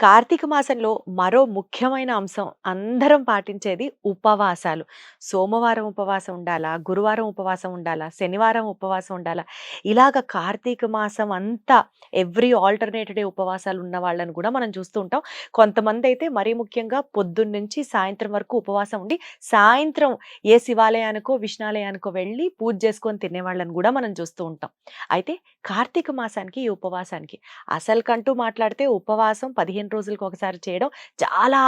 కార్తీక మాసంలో మరో ముఖ్యమైన అంశం అందరం పాటించేది ఉపవాసాలు. సోమవారం ఉపవాసం ఉండాలా? గురువారం ఉపవాసం ఉండాలా? శనివారం ఉపవాసం ఉండాలా? ఇలాగ కార్తీక మాసం అంతా ఎవ్రీ ఆల్టర్నేట్ డే ఉపవాసాలు ఉన్న వాళ్ళని కూడా మనం చూస్తూ ఉంటాం. కొంతమంది అయితే మరీ ముఖ్యంగా పొద్దున్న నుంచి సాయంత్రం వరకు ఉపవాసం ఉండి సాయంత్రం ఏ శివాలయానికో విష్ణాలయానికో వెళ్ళి పూజ చేసుకొని తినేవాళ్ళని కూడా మనం చూస్తూ ఉంటాం. అయితే కార్తీక మాసానికి ఈ ఉపవాసానికి అసలు కంటూ మాట్లాడితే ఉపవాసం పదిహేను రోజులకు ఒకసారి చేయడం చాలా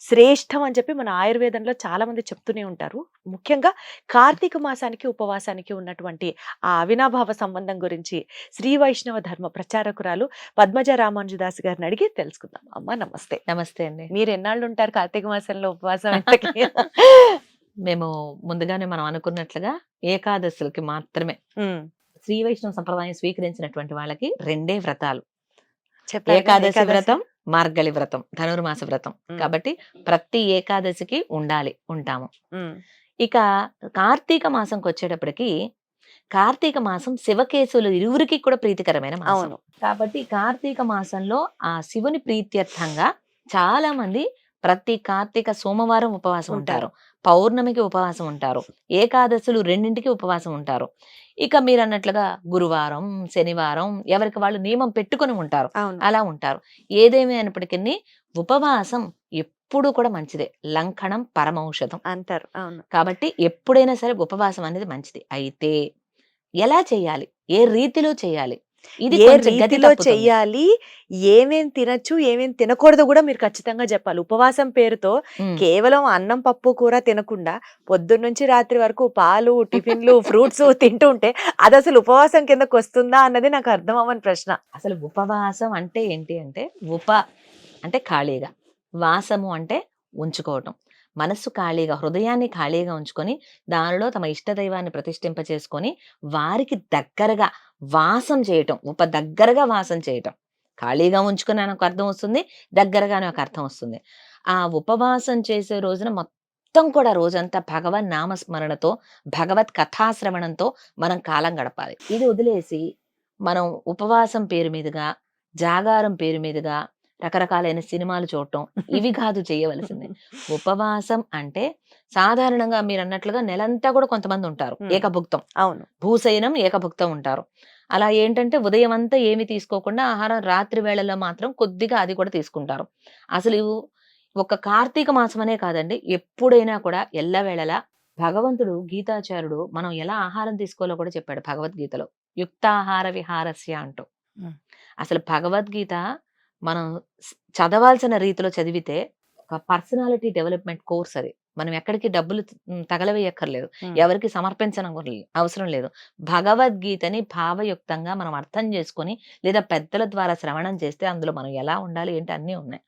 శ్రేష్టం అని చెప్పి మన ఆయుర్వేదంలో చాలా మంది చెప్తూనే ఉంటారు. ముఖ్యంగా కార్తీక మాసానికి ఉపవాసానికి ఉన్నటువంటి ఆ అవినాభావ సంబంధం గురించి శ్రీ వైష్ణవ ధర్మ ప్రచారకురాలు పద్మజ రామానుజదాస్ గారిని అడిగి తెలుసుకుందాం. అమ్మ నమస్తే. నమస్తే అండి. మీరు ఎన్నాళ్ళు ఉంటారు కార్తీక మాసంలో ఉపవాసం? మేము ముందుగానే మనం అనుకున్నట్లుగా ఏకాదశులకి మాత్రమే శ్రీ వైష్ణవ సంప్రదాయం స్వీకరించినటువంటి వాళ్ళకి రెండే వ్రతాలు. ఏకాదశి. వ్రతం మార్గళి వ్రతం ధనుర్మాస వ్రతం. కాబట్టి ప్రతి ఏకాదశికి ఉండాలి ఉంటాము. ఇక కార్తీక మాసంకి వచ్చేటప్పటికి కార్తీక మాసం శివకేశులు ఇరువురికి కూడా ప్రీతికరమైన మాసం. అవును. కాబట్టి కార్తీక మాసంలో ఆ శివుని ప్రీత్యర్థంగా చాలా మంది ప్రతి కార్తీక సోమవారం ఉపవాసం ఉంటారు. పౌర్ణమికి ఉపవాసం ఉంటారు. ఏకాదశులు రెండింటికి ఉపవాసం ఉంటారు. ఇక మీరు అన్నట్లుగా గురువారం శనివారం ఎవరికి వాళ్ళు నియమం పెట్టుకొని ఉంటారు. అలా ఉంటారు. ఏదేమి అయినప్పటికీ ఉపవాసం ఎప్పుడు కూడా మంచిదే. లంకణం పరమౌషధం. అంటారు. అవును. కాబట్టి ఎప్పుడైనా సరే ఉపవాసం అనేది మంచిది. అయితే ఎలా చేయాలి? ఏ రీతిలో చేయాలి? ఇది ఏ రీతిలో. చెయ్యాలి ఏమేం తినచ్చు ఏమేం తినకూడదు కూడా మీరు ఖచ్చితంగా చెప్పాలి ఉపవాసం పేరుతో. కేవలం అన్నం పప్పు కూర తినకుండా పొద్దున్న నుంచి రాత్రి వరకు పాలు టిఫిన్లు ఫ్రూట్స్ తింటూ ఉంటే అది అసలు ఉపవాసం కిందకు వస్తుందా అన్నది నాకు అర్థం అవ్వని ప్రశ్న అసలు ఉపవాసం అంటే ఏంటి అంటే ఉప అంటే ఖాళీగా వాసము అంటే ఉంచుకోవటం. మనస్సు ఖాళీగా హృదయాన్ని ఖాళీగా ఉంచుకొని దానిలో తమ ఇష్టదైవాన్ని ప్రతిష్ఠింప చేసుకొని వారికి దగ్గరగా వాసం చేయటం ఉప దగ్గరగా వాసం చేయటం. ఖాళీగా ఉంచుకుని ఒక అర్థం వస్తుంది దగ్గరగా అని ఒక అర్థం వస్తుంది. ఆ ఉపవాసం చేసే రోజున మొత్తం కూడా రోజంతా భగవన్ నామస్మరణతో భగవత్ కథాశ్రవణంతో మనం కాలం గడపాలి. ఇది వదిలేసి మనం ఉపవాసం పేరు మీదుగా జాగారం పేరు మీదుగా రకరకాలైన సినిమాలు చూడటం ఇవి కాదు చేయవలసింది. ఉపవాసం అంటే సాధారణంగా మీరు అన్నట్లుగా నెలంతా కూడా కొంతమంది ఉంటారు. ఏకభుక్తం. అవును. భూశయనం ఏకభుక్తం ఉంటారు. అలా ఏంటంటే ఉదయం అంతా ఏమి తీసుకోకుండా ఆహారం రాత్రి వేళల్లో మాత్రం కొద్దిగా అది కూడా తీసుకుంటారు. అసలు ఒక కార్తీక మాసం అనే కాదండి ఎప్పుడైనా కూడా ఎల్లవేళలా భగవంతుడు గీతాచార్యుడు మనం ఎలా ఆహారం తీసుకోవాలో కూడా చెప్పాడు భగవద్గీతలో. యుక్తాహార విహారస్య అంటూ. అసలు భగవద్గీత మనం చదవాల్సిన రీతిలో చదివితే ఒక పర్సనాలిటీ డెవలప్మెంట్ కోర్స్ అది. మనం ఎక్కడికి డబ్బులు తగలవేయక్కర్లేదు. ఎవరికి సమర్పించడం అవసరం లేదు. భగవద్గీతని భావయుక్తంగా మనం అర్థం చేసుకొని లేదా పెద్దల ద్వారా శ్రవణం చేస్తే అందులో మనం ఎలా ఉండాలి ఏంటి అన్నీ ఉన్నాయి.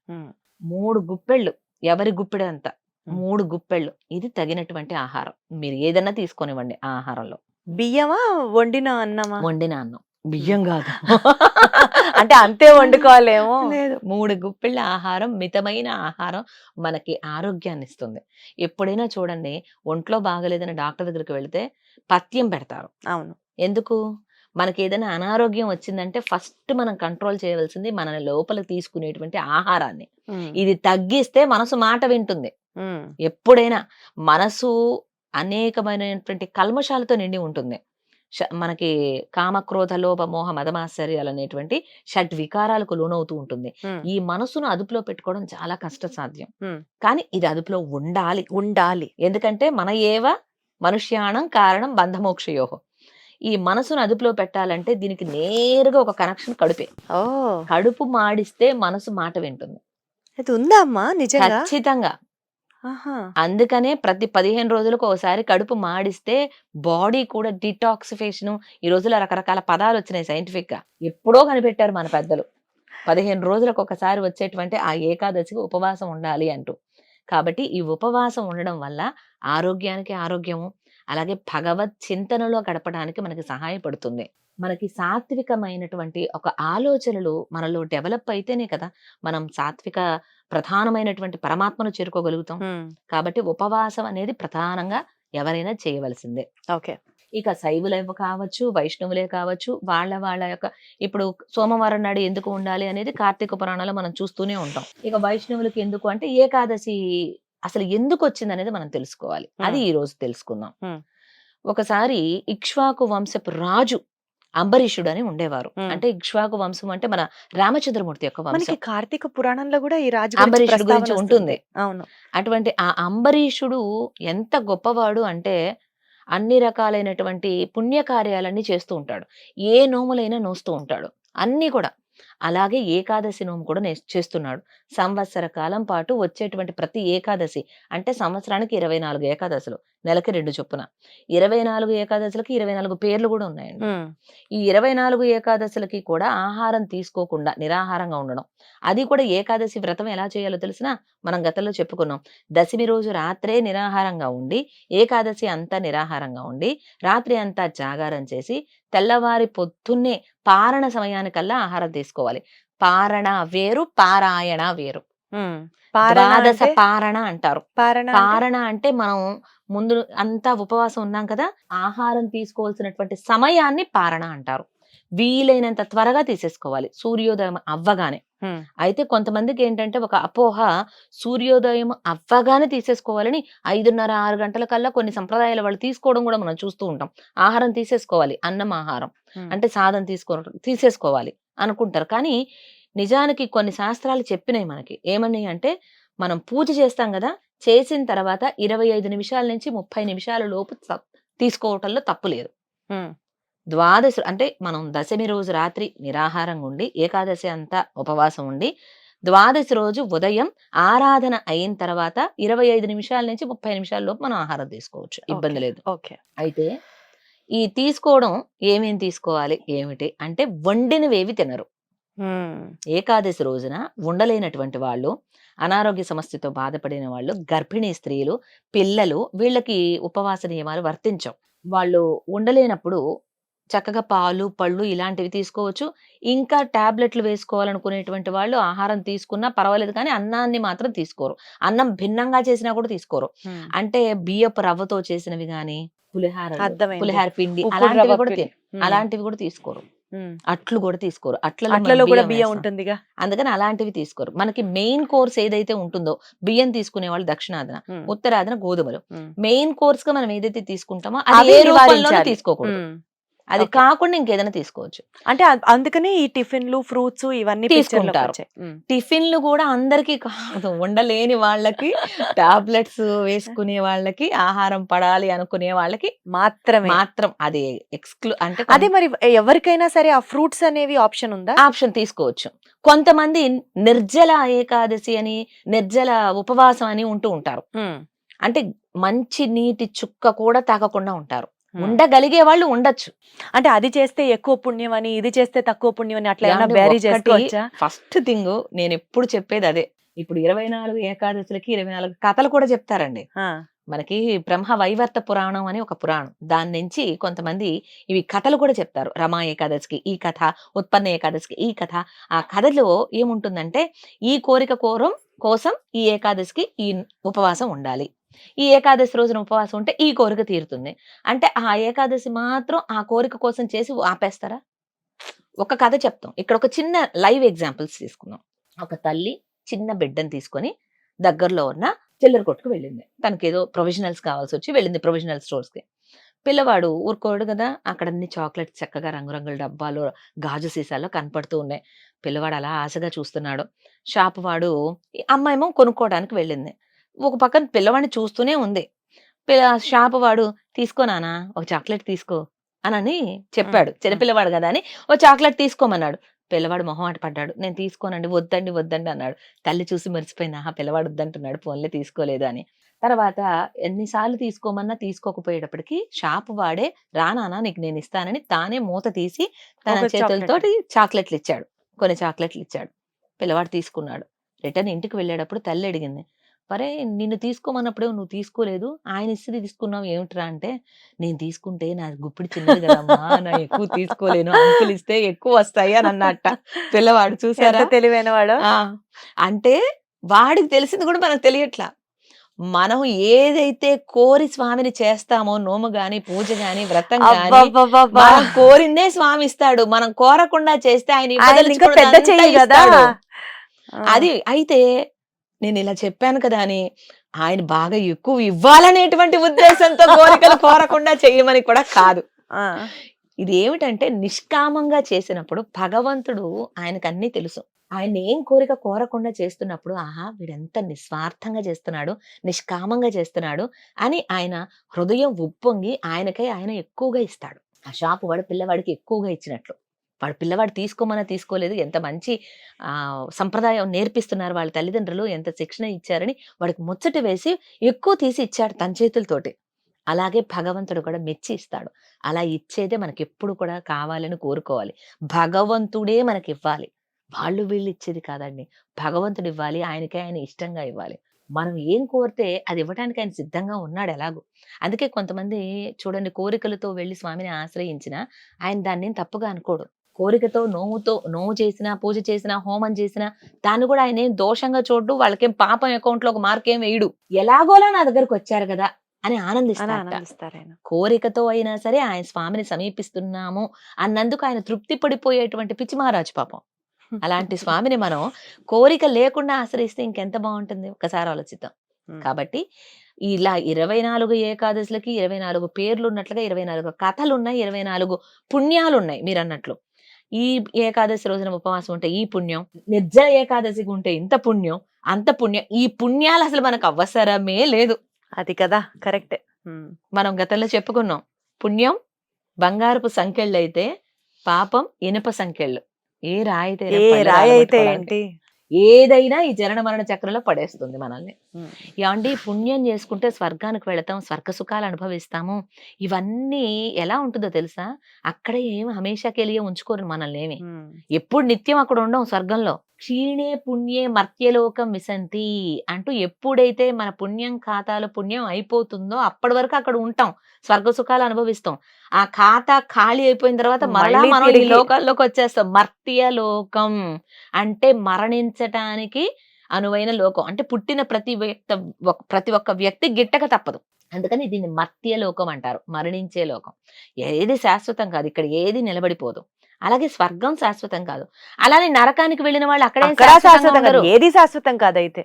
మూడు గుప్పెళ్ళు. ఎవరి గుప్పెడు అంత. మూడు గుప్పెళ్ళు. ఇది తగినటువంటి ఆహారం. మీరు ఏదన్నా తీసుకొనివ్వండి ఆ ఆహారంలో. బియ్యమా వండిన అన్నమా? వండిన అన్నం. బియ్యం కాదు. అంటే అంతే వండుకోవాలేమో. లేదు మూడు గుప్పిళ్ళ ఆహారం మితమైన ఆహారం మనకి ఆరోగ్యాన్ని ఇస్తుంది. ఎప్పుడైనా చూడండి ఒంట్లో బాగలేదని డాక్టర్ దగ్గరికి వెళితే పథ్యం పెడతారు. అవును. ఎందుకు? మనకి ఏదైనా అనారోగ్యం వచ్చిందంటే ఫస్ట్ మనం కంట్రోల్ చేయవలసింది మన లోపల తీసుకునేటువంటి ఆహారాన్ని. ఇది తగ్గిస్తే మనసు మాట వింటుంది. ఎప్పుడైనా మనసు అనేకమైనటువంటి కల్మషాలతో నిండి ఉంటుంది. మనకి కామక్రోధ లోభ మోహ మదమాశ్చర్యాలు అనేటువంటి షడ్ వికారాలకు లోనవుతూ ఉంటుంది. ఈ మనసును అదుపులో పెట్టుకోవడం చాలా కష్ట సాధ్యం. కానీ ఇది అదుపులో ఉండాలి. ఉండాలి. ఎందుకంటే మన ఏవ మనుష్యాణం కారణం బంధమోక్షయోహం. ఈ మనసును అదుపులో పెట్టాలంటే దీనికి నేరుగా ఒక కనెక్షన్ కడుపే. కడుపు మాడిస్తే మనసు మాట వింటుంది. అది ఉందా అమ్మా? నిజంగా? ఖచ్చితంగా. అందుకనే ప్రతి పదిహేను రోజులకు ఒకసారి కడుపు మాడిస్తే బాడీ కూడా డిటాక్సిఫికేషన్ ఈ రోజుల్లో రకరకాల పదాలు వచ్చినాయి సైంటిఫిక్గా ఎప్పుడో కనిపెట్టారు మన పెద్దలు. పదిహేను రోజులకు ఒకసారి వచ్చేటువంటి ఆ ఏకాదశికి ఉపవాసం ఉండాలి అంటూ. కాబట్టి ఈ ఉపవాసం ఉండడం వల్ల ఆరోగ్యానికి ఆరోగ్యము అలాగే భగవత్ చింతనలో గడపడానికి మనకి సహాయపడుతుంది. మనకి సాత్వికమైనటువంటి ఒక ఆలోచనలు మనలో డెవలప్ అయితేనే కదా మనం సాత్విక ప్రధానమైనటువంటి పరమాత్మను చేరుకోగలుగుతాం. కాబట్టి ఉపవాసం అనేది ప్రధానంగా ఎవరైనా చేయవలసిందే. ఓకే. ఇక శైవులే కావచ్చు వైష్ణవులే కావచ్చు వాళ్ళ వాళ్ళ యొక్క ఇప్పుడు సోమవారం నాడు ఎందుకు ఉండాలి అనేది కార్తీక పురాణంలో మనం చూస్తూనే ఉంటాం. ఇక వైష్ణవులకి ఎందుకు అంటే ఏకాదశి అసలు ఎందుకు వచ్చింది అనేది మనం తెలుసుకోవాలి. అది ఈ రోజు తెలుసుకుందాం. ఒకసారి ఇక్ష్వాకు వంశపు రాజు అంబరీషుడు అని ఉండేవారు. అంటే ఇక్ష్వాకు వంశం అంటే మన రామచంద్రమూర్తి యొక్క వంశం. కార్తీక పురాణంలో కూడా ఈ రాజు అంబరీషుడి గురించి ఉంటుంది. అవును. అటువంటి ఆ అంబరీషుడు ఎంత గొప్పవాడు అంటే అన్ని రకాలైనటువంటి పుణ్యకార్యాలన్నీ చేస్తూ ఉంటాడు. ఏ నోములైనా నోస్తూ ఉంటాడు. అన్నీ కూడా. అలాగే ఏకాదశి నోము కూడా నే- చేస్తున్నాడు. సంవత్సర కాలం పాటు వచ్చేటువంటి ప్రతి ఏకాదశి అంటే సంవత్సరానికి ఇరవై నాలుగు ఏకాదశులు నెలకి రెండు చొప్పున. ఇరవై నాలుగు ఏకాదశులకి ఇరవై నాలుగు పేర్లు కూడా ఉన్నాయండి. ఈ ఇరవై నాలుగు ఏకాదశులకి కూడా ఆహారం తీసుకోకుండా నిరాహారంగా ఉండడం. అది కూడా ఏకాదశి వ్రతం ఎలా చేయాలో తెలిసిన మనం గతంలో చెప్పుకున్నాం. దశమి రోజు రాత్రే నిరాహారంగా ఉండి ఏకాదశి అంతా నిరాహారంగా ఉండి రాత్రి అంతా జాగారం చేసి తెల్లవారి పొద్దున్నే పారణ సమయానికల్లా ఆహారం తీసుకోవాలి. పారణ వేరు పారాయణ వేరు. ద్వాదశ పారణ అంటారు. పారణ అంటే- మనం ముందు అంతా ఉపవాసం ఉన్నాం కదా ఆహారం తీసుకోవాల్సినటువంటి సమయాన్ని పారణ అంటారు. వీలైనంత త్వరగా తీసేసుకోవాలి సూర్యోదయం అవ్వగానే. అయితే కొంతమందికి ఏంటంటే ఒక అపోహ సూర్యోదయం అవ్వగానే తీసేసుకోవాలని ఐదున్నర ఆరు గంటల కల్లా కొన్ని సంప్రదాయాల వాళ్ళు తీసుకోవడం కూడా మనం చూస్తూ ఉంటాం. ఆహారం తీసేసుకోవాలి అన్నం ఆహారం. అంటే సాధన తీసుకో తీసేసుకోవాలి. అనుకుంటారు. కానీ నిజానికి కొన్ని శాస్త్రాలు చెప్పినాయి మనకి. ఏమని అంటే మనం పూజ చేస్తాం కదా చేసిన తర్వాత ఇరవై ఐదు నిమిషాల నుంచి ముప్పై నిమిషాల లోపు తీసుకోవటంలో తప్పు లేదు. ద్వాదశి అంటే మనం దశమి రోజు రాత్రి నిరాహారంగా ఉండి ఏకాదశి అంతా ఉపవాసం ఉండి ద్వాదశి రోజు ఉదయం ఆరాధన అయిన తర్వాత ఇరవై ఐదు నిమిషాల నుంచి ముప్పై నిమిషాల లోపు మనం ఆహారం తీసుకోవచ్చు. ఇబ్బంది లేదు. ఓకే. అయితే ఈ తీసుకోవడం ఏమేం తీసుకోవాలి ఏమిటి అంటే వండినవేవి తినరు. ఏకాదశి రోజున ఉండలేనటువంటి వాళ్ళు అనారోగ్య సమస్యతో బాధపడిన వాళ్ళు గర్భిణీ స్త్రీలు పిల్లలు వీళ్ళకి ఉపవాస నియమాలు వర్తించవు. వాళ్ళు ఉండలేనప్పుడు చక్కగా పాలు పళ్ళు ఇలాంటివి తీసుకోవచ్చు. ఇంకా టాబ్లెట్లు వేసుకోవాలనుకునేటువంటి వాళ్ళు ఆహారం తీసుకున్నా పర్వాలేదు కానీ అన్నాన్ని మాత్రం తీసుకోరు. అన్నం భిన్నంగా చేసినా కూడా తీసుకోరు. అంటే బియ్యపు రవ్వతో చేసినవి గాని పులిహార. పులిహార పిండి అలాంటివి కూడా అలాంటివి కూడా తీసుకోరు. అట్లు కూడా తీసుకోరు అట్లలో కూడా బియ్యం. ఉంటుందిగా అందుకని అలాంటివి తీసుకోరు మనకి మెయిన్ కోర్స్ ఏదైతే ఉంటుందో బియ్యం తీసుకునే వాళ్ళు దక్షిణాదిన ఉత్తరాదిన గోధుమలు. మెయిన్ కోర్స్గా మనం ఏదైతే తీసుకుంటామో అది ఏ నివారించాలి. తీసుకోకూడదు. అది. కాకుండా ఇంకేదైనా తీసుకోవచ్చు. అంటే అందుకనే ఈ టిఫిన్లు ఫ్రూట్స్ ఇవన్నీ తీసుకుంటారు. టిఫిన్లు కూడా అందరికీ కాదు ఉండలేని వాళ్ళకి టాబ్లెట్స్ వేసుకునే వాళ్ళకి ఆహారం పడాలి అనుకునే వాళ్ళకి మాత్రమే. మాత్రం అది ఎక్స్క్లూ అంటే అదే మరి ఎవరికైనా సరే ఆ ఫ్రూట్స్ అనేవి ఆప్షన్ ఉందా? ఆప్షన్ తీసుకోవచ్చు. కొంతమంది నిర్జల ఏకాదశి అని నిర్జల ఉపవాసం అని ఉంటూ ఉంటారు. అంటే మంచి నీటి చుక్క కూడా తాగకుండా ఉంటారు. ఉండగలిగే వాళ్ళు ఉండొచ్చు. అంటే అది చేస్తే ఎక్కువ పుణ్యం అని ఇది చేస్తే తక్కువ పుణ్యం అని అట్లా ఏమైనా బ్యారీ చేసుకోవచ్చా ఫస్ట్ థింగ్ నేను ఎప్పుడు చెప్పేది అదే. ఇప్పుడు ఇరవై నాలుగు ఏకాదశులకి ఇరవై నాలుగు కథలు కూడా చెప్తారండి. మనకి బ్రహ్మ వైవర్త పురాణం అని ఒక పురాణం. దాని నుంచి కొంతమంది ఇవి కథలు కూడా చెప్తారు. రమా ఏకాదశికి ఈ కథ ఉత్పన్న ఏకాదశికి ఈ కథ. ఆ కథలో ఏముంటుందంటే ఈ కోరిక కోరం కోసం ఈ ఏకాదశికి ఈ ఉపవాసం ఉండాలి. ఈ ఏకాదశి రోజున ఉపవాసం ఉంటే ఈ కోరిక తీరుతుంది. అంటే ఆ ఏకాదశి మాత్రం ఆ కోరిక కోసం చేసి ఆపేస్తారా? ఒక కథ చెప్తాం. ఇక్కడ ఒక చిన్న లైవ్ ఎగ్జాంపుల్స్ తీసుకుందాం. ఒక తల్లి చిన్న బిడ్డను తీసుకొని దగ్గరలో ఉన్న చిల్లర కొట్టుకు వెళ్ళింది. తనకి ఏదో ప్రొవిజనల్స్ కావాల్సి వచ్చి వెళ్ళింది ప్రొవిజనల్ స్టోర్స్కి. పిల్లవాడు ఊరుకోడు కదా అక్కడ అన్ని చాక్లెట్స్ చక్కగా రంగురంగుల డబ్బాలు గాజు సీసాల్లో కనపడుతూ ఉన్నాయి. పిల్లవాడు అలా ఆశగా చూస్తున్నాడు. షాప్ వాడు ఈ అమ్మాయేమో కొనుక్కోవడానికి వెళ్ళింది. ఒక పక్కన పిల్లవాడిని చూస్తూనే ఉంది. పిల్ల షాప్ వాడు తీసుకో నానా ఒక చాక్లెట్ తీసుకో అనని చెప్పాడు. చిన్నపిల్లవాడు కదా అని ఓ చాక్లెట్ తీసుకోమన్నాడు. పిల్లవాడు మొహమాట పడ్డాడు. నేను తీసుకోనండి వద్దండి వద్దండి అన్నాడు. తల్లి చూసి మర్చిపోయింది ఆహా పిల్లవాడు వద్దంటున్నాడు ఫోన్లే తీసుకోలేదు అని. తర్వాత ఎన్నిసార్లు తీసుకోమన్నా తీసుకోకపోయేటప్పటికి షాప్ వాడే రానానా నీకు నేను ఇస్తానని తానే మూత తీసి తన చేతులతోటి చాక్లెట్లు ఇచ్చాడు. కొన్ని చాక్లెట్లు ఇచ్చాడు. పిల్లవాడు తీసుకున్నాడు. రిటర్న్ ఇంటికి వెళ్ళేటప్పుడు తల్లి అడిగింది. "అరే! నిన్ను తీసుకోమన్నప్పుడేమో నువ్వు తీసుకోలేదు. ఆయన ఇస్తేది తీసుకున్నావు ఏమిట్రా" అంటే, "నేను తీసుకుంటే నాది గుప్పిడి చిన్నది కదమ్మా! నేను ఎక్కువ తీసుకోలేను. అంకుల్ ఇస్తే ఎక్కువ వస్తాయి" అని అన్నట్ట పిల్లవాడు చూసారా? తెలివైన వాడో. అంటే వాడికి తెలిసింది కూడా మనకు తెలియట్లా. మనం ఏదైతే కోరి స్వామిని చేస్తామో నోము గాని, పూజ గాని, వ్రతం గాని! మనం కోరిందే స్వామి ఇస్తాడు. మనం కోరకుండా చేస్తే ఆయన పెద్ద కదా! అది అయితే నేను ఇలా చెప్పాను కదా అని ఆయన బాగా ఎక్కువ ఇవ్వాలనేటువంటి ఉద్దేశంతో కోరికలు కోరకుండా చెయ్యమని కూడా కాదు. ఆ! ఇది ఏమిటంటే నిష్కామంగా చేసినప్పుడు భగవంతుడు ఆయనకు అన్నీ తెలుసు. ఆయన ఏం కోరిక కోరకుండా చేస్తున్నప్పుడు ఆహా! వీడెంత నిస్వార్థంగా చేస్తున్నాడు, నిష్కామంగా చేస్తున్నాడు అని ఆయన హృదయం ఉప్పొంగి ఆయనకై ఆయన ఎక్కువగా ఇస్తాడు. ఆ షాపు వాడు పిల్లవాడికి ఎక్కువగా ఇచ్చినట్లు. వాడు పిల్లవాడు తీసుకోమన్నా తీసుకోలేదు. ఎంత మంచి సంప్రదాయం నేర్పిస్తున్నారు వాళ్ళ తల్లిదండ్రులు. ఎంత శిక్షణ ఇచ్చారని వాడికి ముచ్చట వేసి ఎక్కువ తీసి ఇచ్చాడు తన చేతులతోటి. అలాగే భగవంతుడు కూడా మెచ్చి ఇస్తాడు. అలా ఇచ్చేదే మనకెప్పుడు కూడా కావాలని కోరుకోవాలి. భగవంతుడే మనకి ఇవ్వాలి వాళ్ళు వీళ్ళు ఇచ్చేది కాదండి. భగవంతుడు ఇవ్వాలి. ఆయనకే ఆయన ఇష్టంగా ఇవ్వాలి. మనం ఏం కోరితే అది ఇవ్వటానికి ఆయన సిద్ధంగా ఉన్నాడు ఎలాగో. అందుకే కొంతమంది చూడండి కోరికలతో వెళ్ళి స్వామిని ఆశ్రయించినా ఆయన దాన్ని తప్పుగా అనుకోడు. కోరికతో, నోముతో నోము చేసినా, పూజ చేసినా, హోమం చేసినా దాన్ని కూడా ఆయనేం దోషంగా చూడడు. వాళ్ళకేం పాపం అకౌంట్‌లో ఒక మార్కేం వేయడు. ఎలాగోలా నా దగ్గరకొచ్చారు గదా! అని అని. ఆనందిస్తారాయన. కోరికతో అయినా సరే ఆయన స్వామిని సమీపిస్తున్నాము అన్నందుకు ఆయన తృప్తి పడిపోయేటువంటి పిచ్చి మహారాజు పాపం. అలాంటి స్వామిని మనం కోరిక లేకుండా ఆశ్రయిస్తే ఇంకెంత బావుంటుంది ఒక్కసారి ఆలోచిద్దాం. కాబట్టి ఇలా 24 ఏకాదశులకి 24 పేర్లున్నట్లుగా 24 కథలున్నాయి. 24 పుణ్యాలున్నాయి మీరన్నట్లు. ఈ ఏకాదశి రోజున ఉపవాసం ఉంటే ఈ పుణ్యం, నిర్జల ఏకాదశికి ఉంటే ఇంత పుణ్యం, అంత పుణ్యం. ఈ పుణ్యాలు అసలు మనకు అవసరమే లేదు. అది కదా! కరెక్టే. మనం గతంలో చెప్పుకున్నాం. పుణ్యం బంగారపు సంకెళ్ళైతే పాపం ఇనుప సంకెళ్ళు. ఏ రాయితే ఏ రాయి అయితే ఏంటి? ఏదైనా ఈ జనన మరణ చక్రంలో పడేస్తుంది మనల్ని. ఏవండీ పుణ్యం చేసుకుంటే స్వర్గానికి వెళతాం. స్వర్గ సుఖాలు అనుభవిస్తాము. ఇవన్నీ ఎలా ఉంటుందో తెలుసా? అక్కడ ఏమి హమేషాకెలిగే ఉంచుకోరు మనల్నేమి. హ్మ్. ఎప్పుడు నిత్యం అక్కడ ఉండం స్వర్గంలో. క్షీణే పుణ్యే మర్త్యలోకం విశంతి అంటూ ఎప్పుడైతే మన పుణ్యం ఖాతాలో పుణ్యం అయిపోతుందో అప్పటి వరకు అక్కడ ఉంటాం. స్వర్గ సుఖాలు అనుభవిస్తాం. ఆ ఖాతా ఖాళీ అయిపోయిన తర్వాత మరలా మనం ఈ లోకాల్లోకి వచ్చేస్తాం. మర్త్యలోకం అంటే మరణించటానికి అనువైన లోకం. అంటే పుట్టిన ప్రతి వ్యక్త ప్రతి ఒక్క వ్యక్తి గిట్టక తప్పదు. అందుకని దీన్ని మర్త్యలోకం అంటారు. మరణించే లోకం. ఏది శాశ్వతం కాదు. ఇక్కడ ఏది నిలబడిపోదు. అలాగే స్వర్గం శాశ్వతం కాదు. అలానే నరకానికి వెళ్ళిన వాళ్ళు అక్కడే శాశ్వతం. ఏది శాశ్వతం కాదైతే.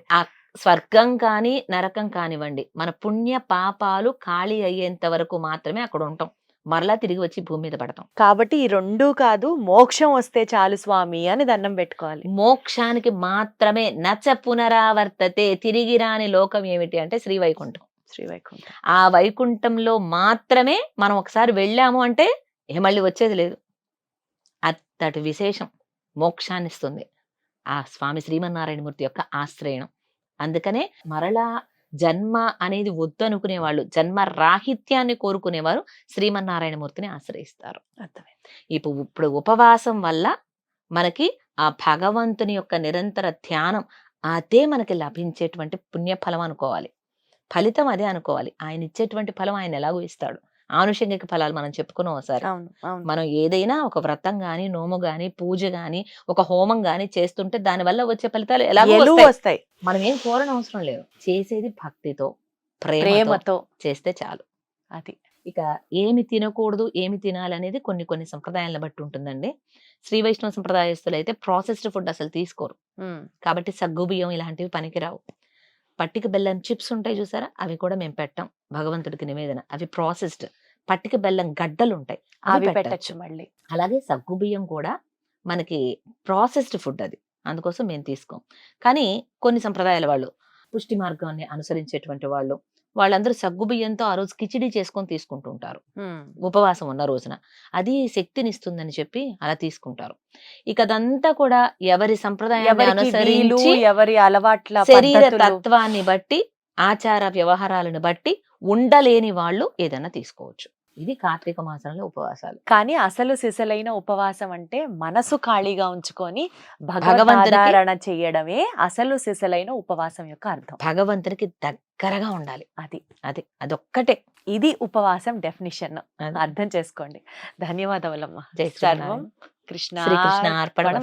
స్వర్గం కానీ, నరకం కానివ్వండి. మన పుణ్య పాపాలు ఖాళీ అయ్యేంత వరకు మాత్రమే అక్కడ ఉంటాం. మరలా తిరిగి వచ్చి భూమి మీద పడతాం. కాబట్టి ఈ 2 కాదు మోక్షం వస్తే చాలు స్వామి అని దండం పెట్టుకోవాలి. మోక్షానికి మాత్రమే నచ పునరావర్తతే తిరిగి రాని లోకం ఏమిటి అంటే శ్రీవైకుంఠం. శ్రీవైకుంఠం. ఆ వైకుంఠంలో మాత్రమే మనం ఒకసారి వెళ్ళాము అంటే ఇహ మళ్ళీ వచ్చేది లేదు. అంతటి విశేషం మోక్షాన్నిస్తుంది. ఆ స్వామి శ్రీమన్నారాయణమూర్తి యొక్క ఆశ్రయణం. అందుకనే మరలా జన్మ అనేది వద్దనుకునే వాళ్ళు, జన్మ రాహిత్యాన్ని కోరుకునేవారు శ్రీమన్నారాయణమూర్తిని ఆశ్రయిస్తారు. అర్థమైంది. ఇప్పు ఇప్పుడు ఉపవాసం వల్ల మనకి ఆ భగవంతుని యొక్క నిరంతర ధ్యానం అదే మనకి లభించేటువంటి పుణ్యఫలం అనుకోవాలి. ఫలితం అదే అనుకోవాలి. ఆయన ఇచ్చేటువంటి ఫలం ఆయన ఎలాగో ఇస్తాడు. ఆనుషంగిక ఫలాలు మనం చెప్పుకున్నాం ఒకసారి. మనం ఏదైనా ఒక వ్రతం గాని, నోము గాని, పూజ గాని, ఒక హోమం గాని చేస్తుంటే దానివల్ల వచ్చే ఫలితాలు ఎలువు వస్తాయి. మనం ఏం కోరనవసరం లేదు. చేసేది భక్తితో, ప్రేమతో. చేస్తే చాలు. అది. ఇక ఏమి తినకూడదు, ఏమి తినాలనేది కొన్ని కొన్ని సంప్రదాయాలను బట్టి ఉంటుందండి. శ్రీ వైష్ణవ సంప్రదాయస్తులైతే ప్రాసెస్డ్ ఫుడ్ అసలు తీసుకోరు. కాబట్టి సగ్గుబియ్యం ఇలాంటివి పనికిరావు. పట్టిక బెల్లం చిప్స్ ఉంటాయి చూసారా? అవి కూడా మేము పెట్టం. భగవంతుడికి నివేదన. అవి ప్రాసెస్డ్. పట్టిక బెల్లం గడ్డలుంటాయి. అవి అవి పెట్టొచ్చు. మళ్ళీ. అలాగే సగ్గుబియ్యం కూడా మనకి ప్రాసెస్డ్ ఫుడ్ అది. అందుకోసం మేము తీసుకోం. కానీ కొన్ని సంప్రదాయాల వాళ్ళు పుష్టి మార్గాన్ని అనుసరించేటువంటి వాళ్ళు వాళ్ళందరూ సగ్గుబియ్యంతో ఆ రోజు కిచిడీ చేసుకొని తీసుకుంటూ ఉంటారు. హ్మ్. ఉపవాసం ఉన్న రోజున. అది శక్తినిస్తుందని చెప్పి అలా తీసుకుంటారు. ఇక అదంతా కూడా ఎవరి సంప్రదాయాన్ని అనుసరించి ఎవరి అలవాట్ల శరీర. తత్వాన్ని బట్టి, ఆచార వ్యవహారాలను బట్టి ఉండలేని వాళ్ళు ఏదైనా తీసుకోవచ్చు. ఇది కార్తీక మాసంలో ఉపవాసాలు. కానీ అసలు సిసలైన ఉపవాసం అంటే మనసు ఖాళీగా ఉంచుకొని భగవంతుడారణ చేయడమే అసలు సిసలైన ఉపవాసం యొక్క అర్థం. భగవంతునికి దగ్గరగా ఉండాలి. అది. అది అదొక్కటే. ఇది ఉపవాసం డెఫినిషన్. అర్థం చేసుకోండి. ధన్యవాదములమ్మా. జై సర్వం కృష్ణ శ్రీకృష్ణ అర్పణ